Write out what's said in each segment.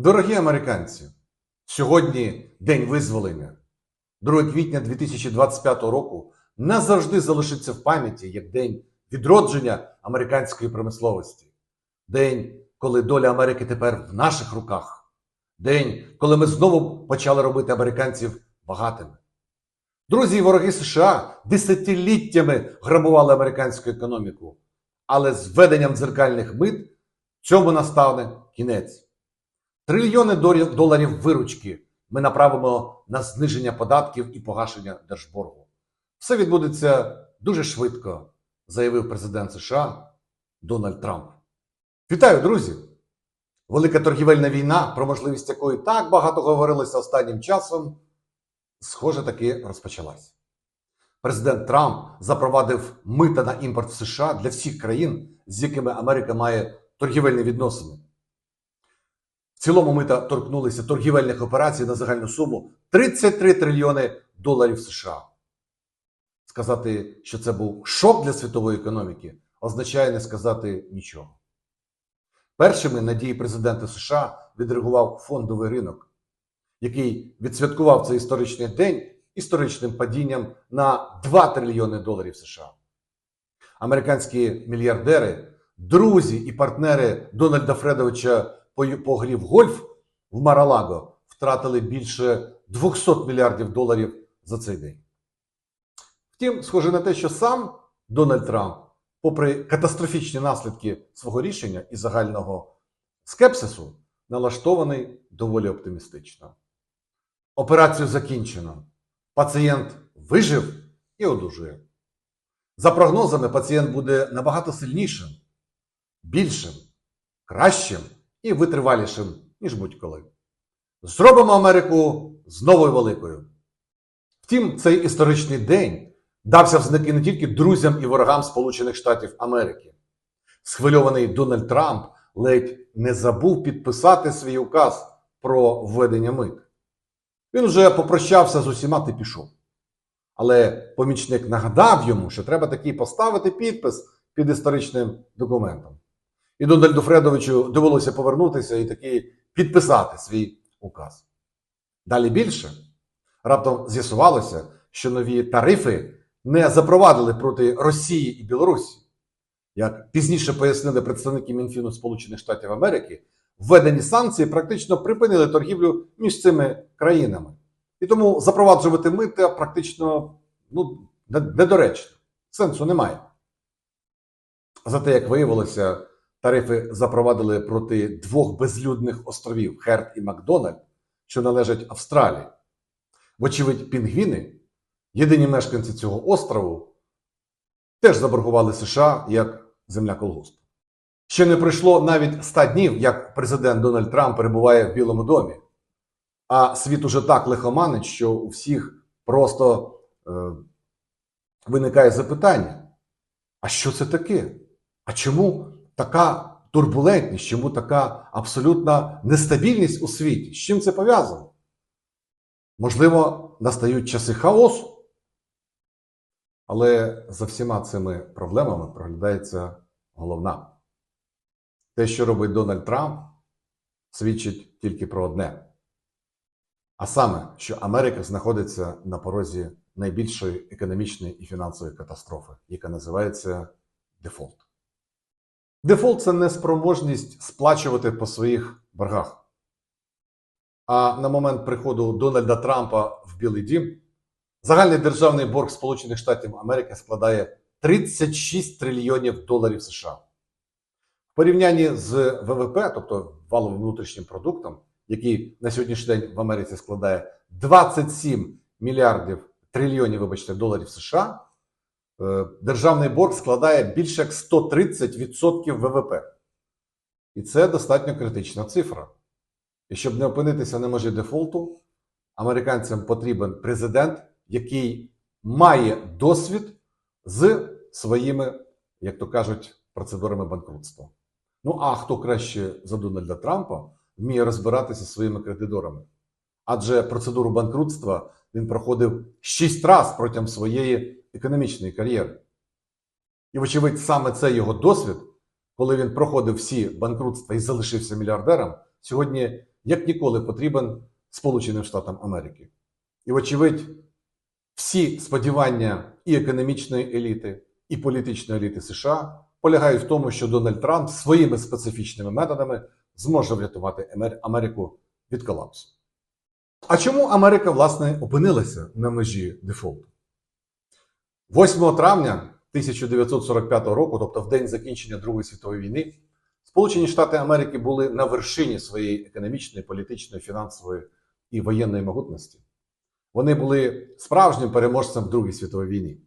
Дорогі американці, сьогодні День визволення, 2 квітня 2025 року, назавжди залишиться в пам'яті як день відродження американської промисловості, день, коли доля Америки тепер в наших руках, день, коли ми знову почали робити американців багатими. Друзі і вороги США десятиліттями грабували американську економіку, але з введенням дзеркальних мит цьому настане кінець. Трильйони доларів виручки ми направимо на зниження податків і погашення держборгу. Все відбудеться дуже швидко, заявив президент США Дональд Трамп. Вітаю, друзі! Велика торгівельна війна, про можливість якої так багато говорилося останнім часом, схоже, таки розпочалась. Президент Трамп запровадив мита на імпорт в США для всіх країн, з якими Америка має торгівельні відносини. Цілому мита торкнулися торгівельних операцій на загальну суму 33 трильйони доларів США. Сказати, що це був шок для світової економіки, означає не сказати нічого. Першими на дії президента США відреагував фондовий ринок, який відсвяткував цей історичний день історичним падінням на 2 трильйони доларів США. Американські мільярдери, друзі і партнери Дональда Фредовича по, в гольф в Маралаго втратили більше 200 мільярдів доларів за цей день. Втім, схоже на те, що сам Дональд Трамп, попри катастрофічні наслідки свого рішення і загального скепсису, налаштований доволі оптимістично. Операцію закінчено. Пацієнт вижив і одужує. За прогнозами, пацієнт буде набагато сильнішим, більшим, кращим і витривалішим, ніж будь-коли. Зробимо Америку знову великою. Втім, цей історичний день дався в не тільки друзям і ворогам Сполучених Штатів Америки. Схвильований Дональд Трамп ледь не забув підписати свій указ про введення мит. Він вже попрощався з усіма та пішов. Але помічник нагадав йому, що треба таки поставити підпис під історичним документом. І Дональду Фредовичу довелося повернутися і таки підписати свій указ. Далі більше. Раптом з'ясувалося, що нові тарифи не запровадили проти Росії і Білорусі. Як пізніше пояснили представники Мінфіну Сполучених Штатів Америки, введені санкції практично припинили торгівлю між цими країнами. І тому запроваджувати мита практично ну, недоречно. Сенсу немає. Зате, як виявилося, тарифи запровадили проти двох безлюдних островів Херт і Макдональд, що належать Австралії. Вочевидь, пінгвіни, єдині мешканці цього острову, теж заборгували США як земля колгоспу. Ще не пройшло навіть 100 днів, як президент Дональд Трамп перебуває в Білому домі. А світ уже так лихоманить, що у всіх просто е, виникає запитання: а що це таке? А чому така турбулентність, чому така абсолютна нестабільність у світі? З чим це пов'язано? Можливо, настають часи хаосу. Але за всіма цими проблемами проглядається головна. Те, що робить Дональд Трамп, свідчить тільки про одне. А саме, що Америка знаходиться на порозі найбільшої економічної і фінансової катастрофи, яка називається дефолт. Дефолт це неспроможність сплачувати по своїх боргах. А на момент приходу Дональда Трампа в Білий Дім загальний державний борг Сполучених Штатів Америки складає 36 трильйонів доларів США. В порівнянні з ВВП, тобто валовим внутрішнім продуктом, який на сьогоднішній день в Америці складає 27 мільярдів трильйонів, вибачте, доларів США, державний борг складає більше як 130% ВВП. І це достатньо критична цифра. І щоб не опинитися на межі дефолту, американцям потрібен президент, який має досвід з своїми, як то кажуть, процедурами банкрутства. Ну а хто краще за Дональда Трампа вміє розбиратися зі своїми кредиторами? Адже процедуру банкрутства він проходив шість разів протягом своєї економічної кар'єри. І, вочевидь, саме це його досвід, коли він проходив всі банкрутства і залишився мільярдером, сьогодні як ніколи потрібен Сполученим Штатам Америки. І, вочевидь, всі сподівання і економічної еліти, і політичної еліти США полягають в тому, що Дональд Трамп своїми специфічними методами зможе врятувати Америку від колапсу. А чому Америка, власне, опинилася на межі дефолту? 8 травня 1945 року, тобто в день закінчення Другої світової війни, Сполучені Штати Америки були на вершині своєї економічної, політичної, фінансової і воєнної могутності. Вони були справжнім переможцем в Другій світовій війні.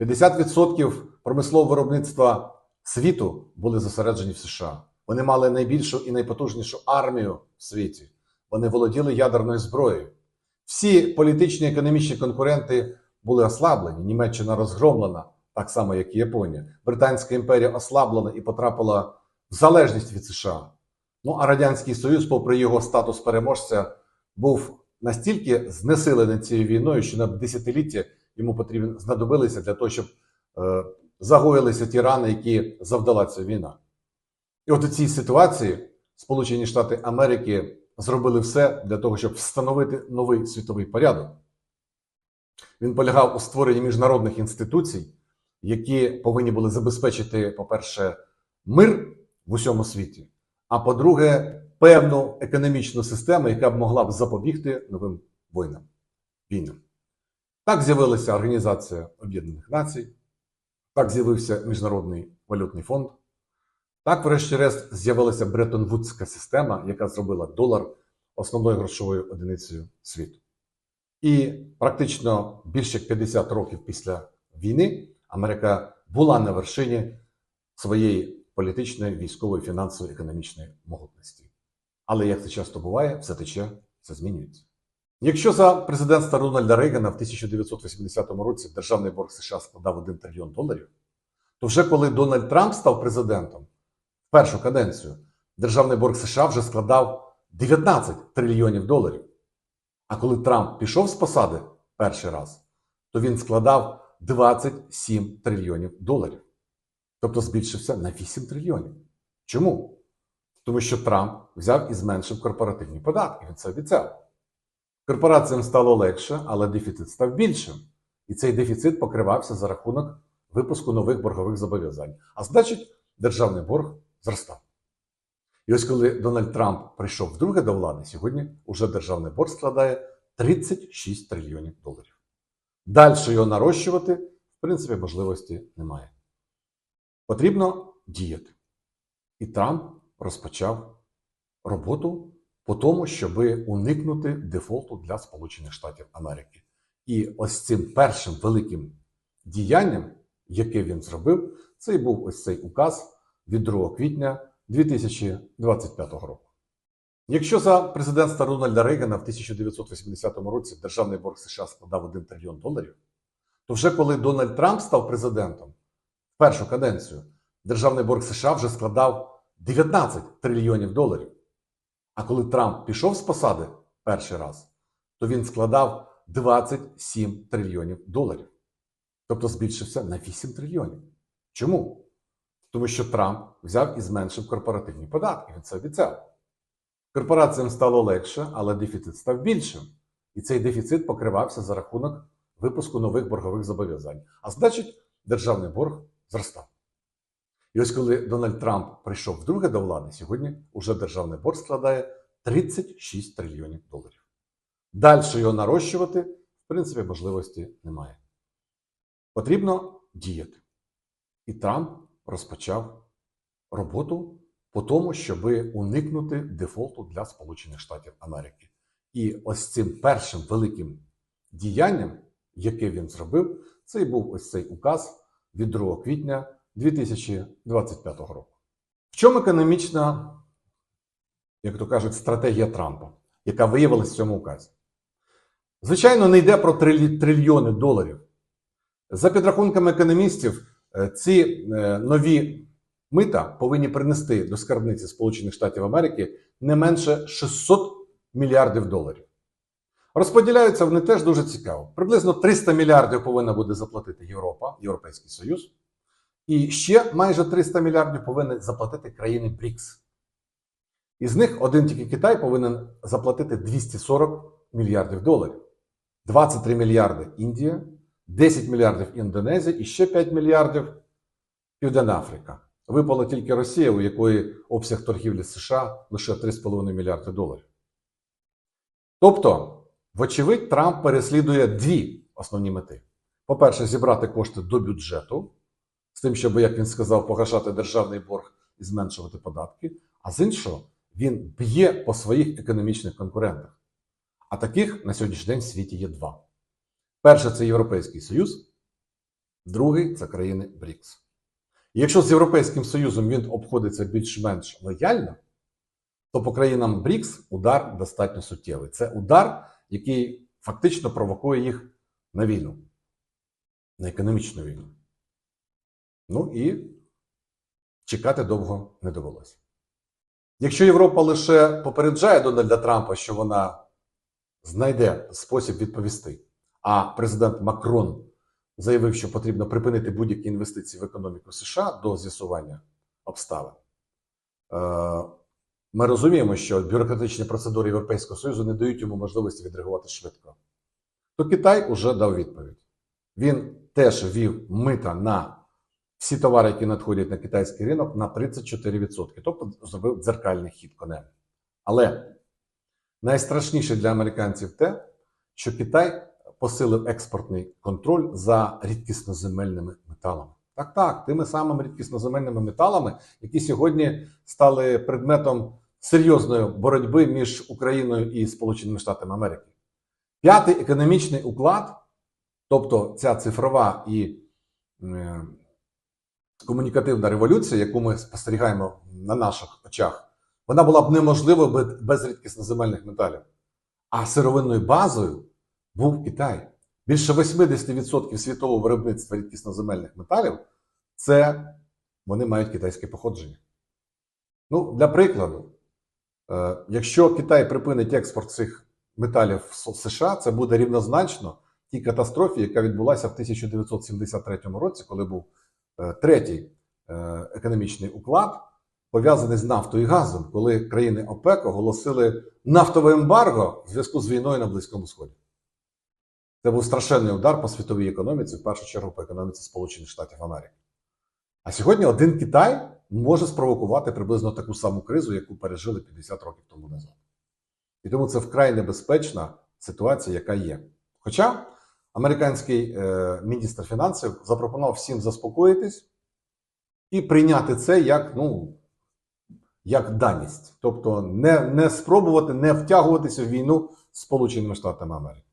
50% промислового виробництва світу були зосереджені в США. Вони мали найбільшу і найпотужнішу армію в світі. Вони володіли ядерною зброєю. Всі політичні і економічні конкуренти були ослаблені. Німеччина розгромлена, так само як і Японія. Британська імперія ослаблена і потрапила в залежність від США. Ну а Радянський Союз, попри його статус переможця, був настільки знесилений цією війною, що на десятиліття йому потрібно знадобилися для того, щоб е, загоїлися ті рани, які завдала ця війна. І от у цій ситуації Сполучені Штати Америки зробили все для того, щоб встановити новий світовий порядок. Він полягав у створенні міжнародних інституцій, які повинні були забезпечити, по-перше, мир в усьому світі, а по-друге, певну економічну систему, яка б могла б запобігти новим війнам. війнам. Так з'явилася Організація Об'єднаних Націй, так з'явився Міжнародний валютний фонд. Так, врешті-решт, з'явилася Бреттон-Вудська система, яка зробила долар основною грошовою одиницею світу. І практично більше як 50 років після війни Америка була на вершині своєї політичної, військової, фінансової, економічної могутності. Але як це часто буває, все тече, все змінюється. Якщо за президентства Рональда Рейгана в 1980 році державний борг США складав 1 трильйон доларів, то вже коли Дональд Трамп став президентом в першу каденцію, державний борг США вже складав 19 трильйонів доларів. А коли Трамп пішов з посади перший раз, то він складав 27 трильйонів доларів. Тобто збільшився на 8 трильйонів. Чому? Тому що Трамп взяв і зменшив корпоративні податки. Він це обіцяв. Корпораціям стало легше, але дефіцит став більшим. І цей дефіцит покривався за рахунок випуску нових боргових зобов'язань. А значить, державний борг зростав. І ось коли Дональд Трамп прийшов вдруге до влади, сьогодні уже державний борг складає 36 трильйонів доларів. Далі його нарощувати, в принципі, можливості немає. Потрібно діяти. І Трамп розпочав роботу по тому, щоб уникнути дефолту для Сполучених Штатів Америки. І ось цим першим великим діянням, яке він зробив, це і був ось цей указ від 2 квітня 2025 року. Якщо за президентства Рональда Рейгана в 1980 році державний борг США складав 1 трильйон доларів, то вже коли Дональд Трамп став президентом в першу каденцію, державний борг США вже складав 19 трильйонів доларів. А коли Трамп пішов з посади перший раз, то він складав 27 трильйонів доларів. Тобто збільшився на 8 трильйонів. Чому? Тому що Трамп взяв і зменшив корпоративні податки. Він це обіцяв. Корпораціям стало легше, але дефіцит став більшим. І цей дефіцит покривався за рахунок випуску нових боргових зобов'язань. А значить, державний борг зростав. І ось коли Дональд Трамп прийшов вдруге до влади, сьогодні уже державний борг складає 36 трильйонів доларів. Далі його нарощувати, в принципі, можливості немає. Потрібно діяти. І Трамп розпочав роботу по тому, щоб уникнути дефолту для Сполучених Штатів Америки. І ось цим першим великим діянням, яке він зробив, це і був ось цей указ від 2 квітня 2025 року. В чому економічна, як то кажуть, стратегія Трампа, яка виявилася в цьому указі? Звичайно, не йде про трильйони доларів. За підрахунками економістів, ці е, нові мита повинні принести до скарбниці Сполучених Штатів Америки не менше 600 мільярдів доларів. Розподіляються вони теж дуже цікаво. Приблизно 300 мільярдів повинна буде заплатити Європа, Європейський Союз. І ще майже 300 мільярдів повинні заплатити країни БРІКС. Із них один тільки Китай повинен заплатити 240 мільярдів доларів. 23 мільярди Індія, 10 мільярдів Індонезія і ще 5 мільярдів Південна Африка. Випала тільки Росія, у якої обсяг торгівлі США лише 3,5 мільярди доларів. Тобто, вочевидь, Трамп переслідує дві основні мети: по-перше, зібрати кошти до бюджету, з тим, щоб, як він сказав, погашати державний борг і зменшувати податки. А з іншого, він б'є по своїх економічних конкурентах. А таких на сьогоднішній день в світі є два: перше це Європейський Союз, другий це країни БРІКС. І якщо з Європейським Союзом він обходиться більш-менш лояльно, то по країнам БРІКС удар достатньо суттєвий. Це удар, який фактично провокує їх на війну, на економічну війну. Ну і чекати довго не довелося. Якщо Європа лише попереджає Дональда Трампа, що вона знайде спосіб відповісти, а президент Макрон заявив, що потрібно припинити будь-які інвестиції в економіку США до з'ясування обставин. Е, Ми розуміємо, що бюрократичні процедури Європейського Союзу не дають йому можливості відреагувати швидко. То Китай уже дав відповідь. Він теж ввів мита на всі товари, які надходять на китайський ринок, на 34%. Тобто зробив дзеркальний хід конем. Але найстрашніше для американців те, що Китай посилив експортний контроль за рідкісноземельними металами. Так, так, тими самими рідкісноземельними металами, які сьогодні стали предметом серйозної боротьби між Україною і Сполученими Штатами Америки. П'ятий економічний уклад, тобто ця цифрова і е, комунікативна революція, яку ми спостерігаємо на наших очах, вона була б неможлива без- рідкісноземельних металів. А сировинною базою був Китай. Більше 80% світового виробництва рідкісноземельних металів це вони мають китайське походження. Ну, для прикладу, е, якщо Китай припинить експорт цих металів в США, це буде рівнозначно тій катастрофі, яка відбулася в 1973 році, коли був е, третій е, економічний уклад, пов'язаний з нафтою і газом, коли країни ОПЕК оголосили нафтове ембарго в зв'язку з війною на Близькому Сході. Це був страшенний удар по світовій економіці, в першу чергу по економіці Сполучених Штатів Америки. А сьогодні один Китай може спровокувати приблизно таку саму кризу, яку пережили 50 років тому назад. І тому це вкрай небезпечна ситуація, яка є. Хоча американський е, міністр фінансів запропонував всім заспокоїтись і прийняти це як, ну, як даність. Тобто не, не спробувати не втягуватися в війну з Сполученими Штатами Америки.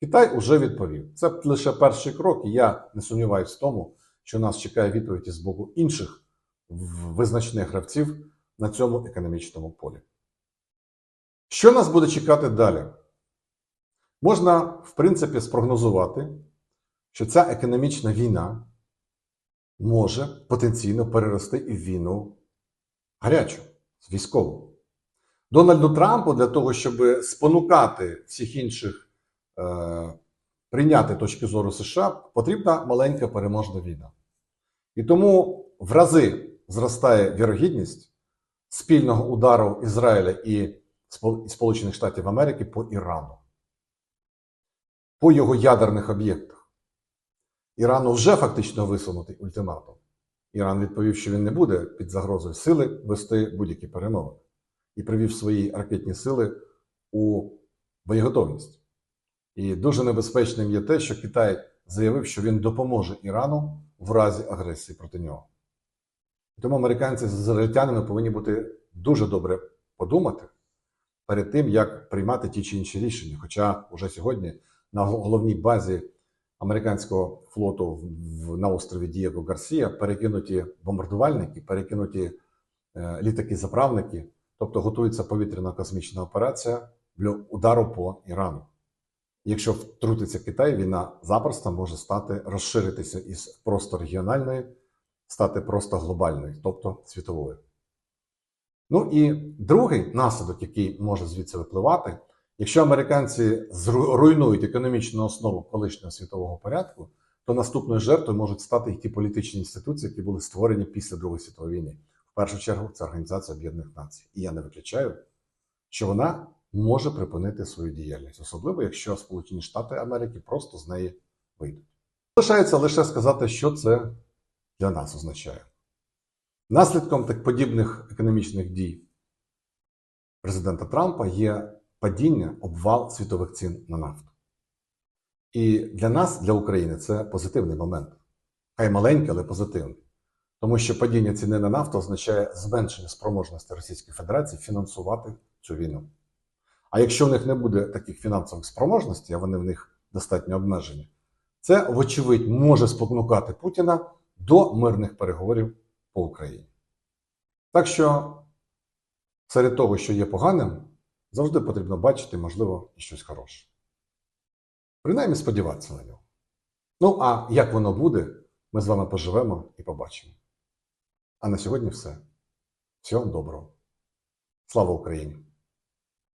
Китай уже відповів. Це лише перший крок, і я не сумніваюся в тому, що нас чекає відповідь з боку інших визначних гравців на цьому економічному полі. Що нас буде чекати далі? Можна, в принципі, спрогнозувати, що ця економічна війна може потенційно перерости і в війну гарячу, військову. Дональду Трампу для того, щоб спонукати всіх інших прийняти точки зору США, потрібна маленька переможна війна. І тому в рази зростає вірогідність спільного удару Ізраїля і Сполучених Штатів Америки по Ірану, по його ядерних об'єктах. Ірану вже фактично висунутий ультиматум. Іран відповів, що він не буде під загрозою сили вести будь-які перемовини і привів свої ракетні сили у боєготовність. І дуже небезпечним є те, що Китай заявив, що він допоможе Ірану в разі агресії проти нього. Тому американці з ізраїльтянами повинні бути дуже добре подумати перед тим, як приймати ті чи інші рішення. Хоча вже сьогодні на головній базі американського флоту на острові Дієго Гарсія перекинуті бомбардувальники, перекинуті е, літаки-заправники, тобто готується повітряна космічна операція для удару по Ірану. Якщо втрутиться Китай, війна запросто може стати розширитися із просто регіональної, стати просто глобальною, тобто світовою. Ну і другий наслідок, який може звідси випливати, якщо американці зру- руйнують економічну основу колишнього світового порядку, то наступною жертвою можуть стати і ті політичні інституції, які були створені після Другої світової війни. В першу чергу це Організація Об'єднаних Націй. І я не виключаю, що вона може припинити свою діяльність, особливо якщо Сполучені Штати Америки просто з неї вийдуть. Лишається лише сказати, що це для нас означає. Наслідком так подібних економічних дій президента Трампа є падіння, обвал світових цін на нафту. І для нас, для України, це позитивний момент. Хай маленький, але позитивний. Тому що падіння ціни на нафту означає зменшення спроможності Російської Федерації фінансувати цю війну. А якщо в них не буде таких фінансових спроможностей, а вони в них достатньо обмежені, це, вочевидь, може спонукати Путіна до мирних переговорів по Україні. Так що серед того, що є поганим, завжди потрібно бачити, можливо, і щось хороше. Принаймні сподіватися на нього. Ну, а як воно буде, ми з вами поживемо і побачимо. А на сьогодні все. Всього доброго. Слава Україні!